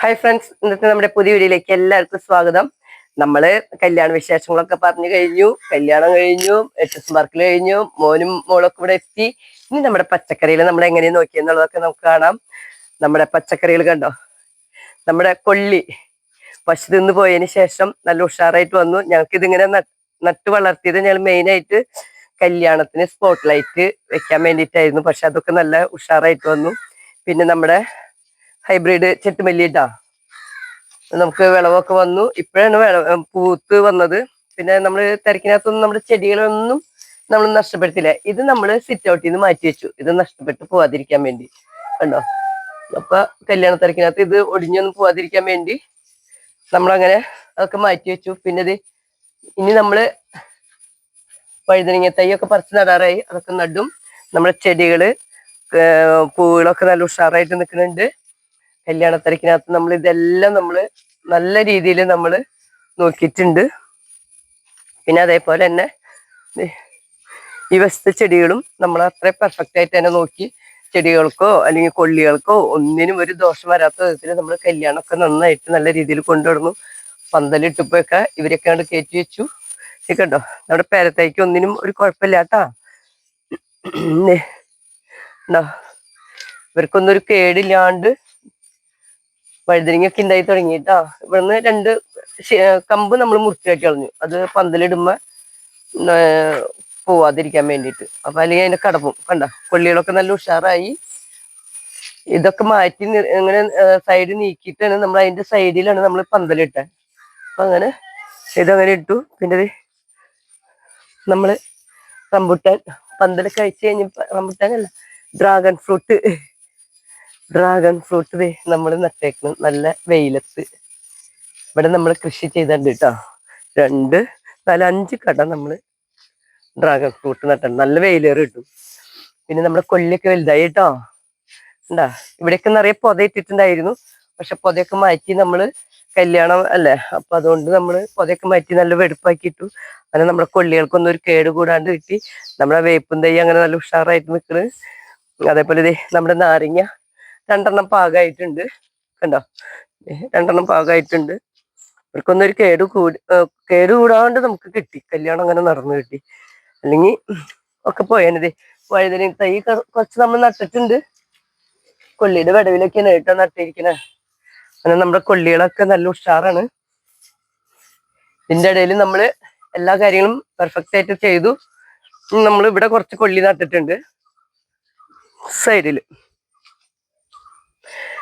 Hi friends ഇന്നത്തെ നമ്മുടെ പുതിയ വീഡിയോയിലേക്ക് എല്ലാവർക്കും സ്വാഗതം. നമ്മൾ കല്യാണ വിശേഷങ്ങളൊക്കെ പറഞ്ഞു കഴിഞ്ഞു. കല്യാണം കഴിഞ്ഞു എച്ച് മാർക്കിൽ കഴിഞ്ഞു മോനും മോളൊക്കെ ഇവിടെ എത്തി. ഇനി നമ്മുടെ പച്ചക്കറിയിൽ നമ്മൾ എങ്ങനെയാണ് നോക്കിയെന്നുള്ളതൊക്കെ നമുക്ക് കാണാം. നമ്മുടെ പച്ചക്കറികൾ കണ്ടോ? നമ്മുടെ കൊള്ളി പശു തിന്ന് പോയതിന് ശേഷം നല്ല ഉഷാറായിട്ട് വന്നു. ഞങ്ങൾക്ക് ഇതിങ്ങനെ നട്ട് വളർത്തിയത് ഞങ്ങൾ മെയിനായിട്ട് കല്യാണത്തിന് സ്പോട്ട് ലൈറ്റ് വെക്കാൻ വേണ്ടിയിട്ടായിരുന്നു. പക്ഷെ അതൊക്കെ നല്ല ഉഷാറായിട്ട് വന്നു. പിന്നെ നമ്മുടെ ഹൈബ്രിഡ് ചെട്ടുമല്ലിട്ടാ. നമുക്ക് വിളവൊക്കെ വന്നു. ഇപ്പോഴാണ് വിള പൂത്ത് വന്നത്. പിന്നെ നമ്മൾ തിരക്കിനകത്തൊന്നും നമ്മുടെ ചെടികളൊന്നും നമ്മൾ നഷ്ടപ്പെടുത്തില്ല. ഇത് നമ്മൾ സിറ്റ് ഔട്ടിൽ നിന്ന് മാറ്റി വെച്ചു. ഇത് നഷ്ടപ്പെട്ട് പോവാതിരിക്കാൻ വേണ്ടി. കണ്ടോ? അപ്പൊ കല്യാണ തിരക്കിനകത്ത് ഇത് ഒടിഞ്ഞൊന്നും പോവാതിരിക്കാൻ വേണ്ടി നമ്മളങ്ങനെ അതൊക്കെ മാറ്റി വെച്ചു. പിന്നെ ഇത് ഇനി നമ്മൾ വഴുതനങ്ങ തൈയൊക്കെ പറിച്ച് നടാറായി. അതൊക്കെ നടും. നമ്മുടെ ചെടികൾ പൂവുകളൊക്കെ നല്ല ഉഷാറായിട്ട് നിൽക്കുന്നുണ്ട്. കല്യാണ തിരക്കിനകത്ത് നമ്മൾ ഇതെല്ലാം നമ്മൾ നല്ല രീതിയിൽ നമ്മൾ നോക്കിയിട്ടുണ്ട്. പിന്നെ അതേപോലെ തന്നെ ഈ വശത്തെ ചെടികളും നമ്മൾ അത്ര പെർഫെക്റ്റ് ആയിട്ട് തന്നെ നോക്കി ചെടികൾക്കോ അല്ലെങ്കിൽ കൊള്ളികൾക്കോ ഒന്നിനും ഒരു ദോഷം വരാത്ത വിധത്തിൽ നമ്മൾ കല്യാണമൊക്കെ നന്നായിട്ട് നല്ല രീതിയിൽ കൊണ്ടുവന്നു പന്തലിട്ടപ്പോഴൊക്കെ ഇവരൊക്കെ അങ്ങോട്ട് കയറ്റി വെച്ചു. കണ്ടോ? നമ്മുടെ പേരത്തേക്ക് ഒന്നിനും ഒരു കുഴപ്പമില്ല കേട്ടാ ഉണ്ടോ ഇവർക്കൊന്നും ഒരു കേടില്ലാണ്ട് വഴുതനങ്ങയൊക്കെ ഉണ്ടായി തുടങ്ങിയിട്ടാ. ഇവിടുന്ന് രണ്ട് കമ്പ് നമ്മൾ മുറിച്ചാക്കി കളഞ്ഞു. അത് പന്തലിടുമ്പോ പോവാതിരിക്കാൻ വേണ്ടിയിട്ട്. അപ്പൊ അല്ലെങ്കിൽ അതിന്റെ കടപ്പും. കണ്ട? കൊള്ളികളൊക്കെ നല്ല ഉഷാറായി. ഇതൊക്കെ മാറ്റി ഇങ്ങനെ സൈഡ് നീക്കിയിട്ടാണ് നമ്മൾ അതിന്റെ സൈഡിലാണ് നമ്മൾ പന്തലിട്ടെ. അപ്പൊ അങ്ങനെ ഇതങ്ങനെ ഇട്ടു. പിന്നെ നമ്മൾ റംബുട്ടാൻ പന്തൽ കഴിച്ചു കഴിഞ്ഞപ്പോ റംബുട്ടാൻ അല്ല ഡ്രാഗൺ ഫ്രൂട്ട് ഡ്രാഗൺ ഫ്രൂട്ട് നമ്മൾ നട്ടേക്കണം. നല്ല വെയിലത്ത്. ഇവിടെ നമ്മൾ കൃഷി ചെയ്തിട്ടുണ്ട് കേട്ടോ. രണ്ട് നാല് അഞ്ച് കട നമ്മൾ ഡ്രാഗൺ ഫ്രൂട്ട് നട്ടുണ്ട് നല്ല വെയിലേറ് കിട്ടും. പിന്നെ നമ്മുടെ കൊല്ലിയൊക്കെ വലുതായി കേട്ടോ. ഉണ്ടാ ഇവിടെയൊക്കെ നിറയെ പൊത ഇട്ടിട്ടുണ്ടായിരുന്നു. പക്ഷെ പൊതയൊക്കെ മാറ്റി നമ്മൾ കല്യാണം അല്ലേ അപ്പൊ അതുകൊണ്ട് നമ്മൾ പൊതയൊക്കെ മാറ്റി നല്ല വെടുപ്പാക്കി ഇട്ടു അങ്ങനെ നമ്മുടെ കൊള്ളികൾക്കൊന്നും ഒരു കേട് കൂടാണ്ട് കിട്ടി. നമ്മുടെ വേപ്പും തൈ അങ്ങനെ നല്ല ഉഷാറായിട്ട് നിൽക്കുന്നത് അതേപോലെ ഇതേ നമ്മുടെ നാരങ്ങ രണ്ടെണ്ണം പാകമായിട്ടുണ്ട് കണ്ടോ? രണ്ടെണ്ണം പാകമായിട്ടുണ്ട് ഇവർക്കൊന്നും കേട് കൂടി കേട് കൂടാണ്ട് നമുക്ക് കിട്ടി. കല്യാണം അങ്ങനെ നടന്നു കിട്ടി. അല്ലെങ്കിൽ ഒക്കെ പോയേനത്. വഴുതന തൈ കുറച്ച് നമ്മൾ നട്ടിട്ടുണ്ട്. കൊള്ളിയുടെ വിടവിലൊക്കെയാണ് കേട്ടോ നട്ടിരിക്കണേ. അങ്ങനെ നമ്മുടെ കൊള്ളികളൊക്കെ നല്ല ഉഷാറാണ്. ഇതിന്റെ ഇടയിൽ നമ്മൾ എല്ലാ കാര്യങ്ങളും പെർഫെക്റ്റ് ആയിട്ട് ചെയ്തു. നമ്മൾ ഇവിടെ കുറച്ച് കൊള്ളി നട്ടിട്ടുണ്ട്. സൈഡിൽ.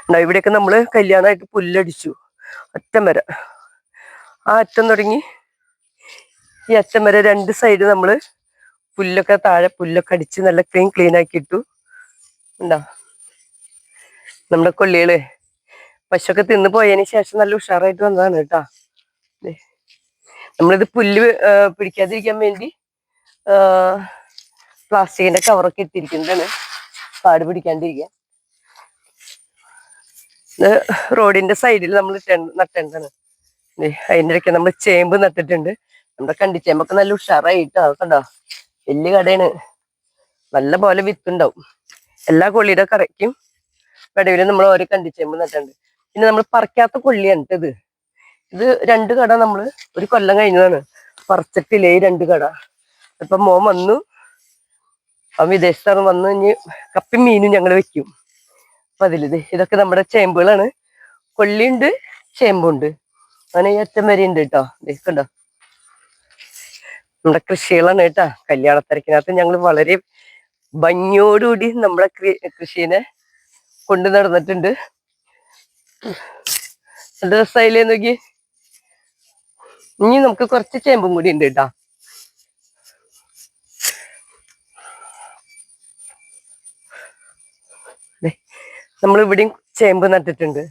ഉണ്ടാ ഇവിടെയൊക്കെ നമ്മൾ കല്യാണമായിട്ട് പുല്ലടിച്ചു. അറ്റം വരെ. ആ അറ്റം തുടങ്ങി ഈ അറ്റം വരെ രണ്ട് സൈഡ് നമ്മൾ പുല്ലൊക്കെ താഴെ പുല്ലൊക്കെ അടിച്ച് നല്ല ക്ലീൻ ക്ലീൻ ആക്കി ഇട്ടു ഉണ്ടാ നമ്മുടെ കൊള്ളികൾ. പശുക്കെ തിന്ന് പോയതിന് ശേഷം നല്ല ഉഷാറായിട്ട് വന്നതാണ് കേട്ടാ. നമ്മളിത് പുല്ല് പിടിക്കാതിരിക്കാൻ വേണ്ടി പ്ലാസ്റ്റിക്കിന്റെ കവറൊക്കെ ഇട്ടിരിക്കുന്നതാണ്. പാട് പിടിക്കാണ്ടിരിക്കാൻ റോഡിന്റെ സൈഡിൽ നമ്മൾ നട്ടേണ്ടതാണ്. അതിന്റെ ഇടയ്ക്ക് നമ്മൾ ചേമ്പ് നട്ടിട്ടുണ്ട്. നമ്മുടെ കണ്ടിച്ചേമ്പൊക്കെ നല്ല ഉഷാറായിട്ട് കണ്ടോ വലിയ കടയാണ്. നല്ല പോലെ വിത്തുണ്ടാവും. എല്ലാ കൊള്ളിയുടെ കറയ്ക്കും കടവിൽ നമ്മൾ ഓരോ കണ്ടിച്ചേമ്പ് നട്ടുണ്ട് പിന്നെ നമ്മൾ പറിക്കാത്ത കൊള്ളിയാണ് ഇത്. ഇത് രണ്ട് കട നമ്മൾ ഒരു കൊല്ലം കഴിഞ്ഞതാണ്. പറിച്ചിട്ടില്ലേ രണ്ട് കട? ഇപ്പൊ മോൻ വന്നു. അവൻ വിദേശത്താണ് വന്നു ഇനി കപ്പി മീനും ഞങ്ങൾ വെക്കും. അപ്പൊ ഇതൊക്കെ നമ്മുടെ ചേമ്പുകളാണ്. കൊള്ളിയുണ്ട് ചേമ്പുണ്ട്. അങ്ങനെ ഈ അറ്റം വരെ ഉണ്ട് കേട്ടോ കണ്ടോ? നമ്മുടെ കൃഷികളാണ് കേട്ടോ കല്യാണത്തിരക്കിനകത്ത് ഞങ്ങൾ വളരെ ഭംഗിയോടുകൂടി നമ്മുടെ കൃഷിനെ കൊണ്ടു നടന്നിട്ടുണ്ട്. രസമായില്ലേ നോക്കി. ഇനി നമുക്ക് കുറച്ച് ചേമ്പും കൂടി ഉണ്ട് കേട്ടാ നമ്മൾ ഇവിടെയും ചേമ്പ് നട്ടിട്ടുണ്ട്.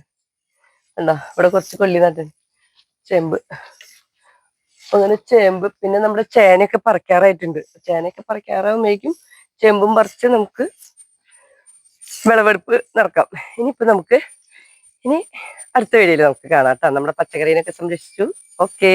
കണ്ടോ? ഇവിടെ കുറച്ച് കൊള്ളി നട്ടിട്ടുണ്ട്. ചേമ്പ്. അങ്ങനെ ചേമ്പ് പിന്നെ നമ്മുടെ ചേനയൊക്കെ പറിക്കാറായിട്ടുണ്ട്. ചേനയൊക്കെ പറിക്കാറാകുമ്പോഴേക്കും ചേമ്പും പറിച്ച് നമുക്ക് വിളവെടുപ്പ് നടക്കാം. ഇനിയിപ്പോ നമുക്ക് ഇനി അടുത്ത വീഡിയോയിൽ നമുക്ക് കാണാം കേട്ടോ. നമ്മുടെ പച്ചക്കറീനൊക്കെ സംരക്ഷിച്ചു. ഓക്കേ.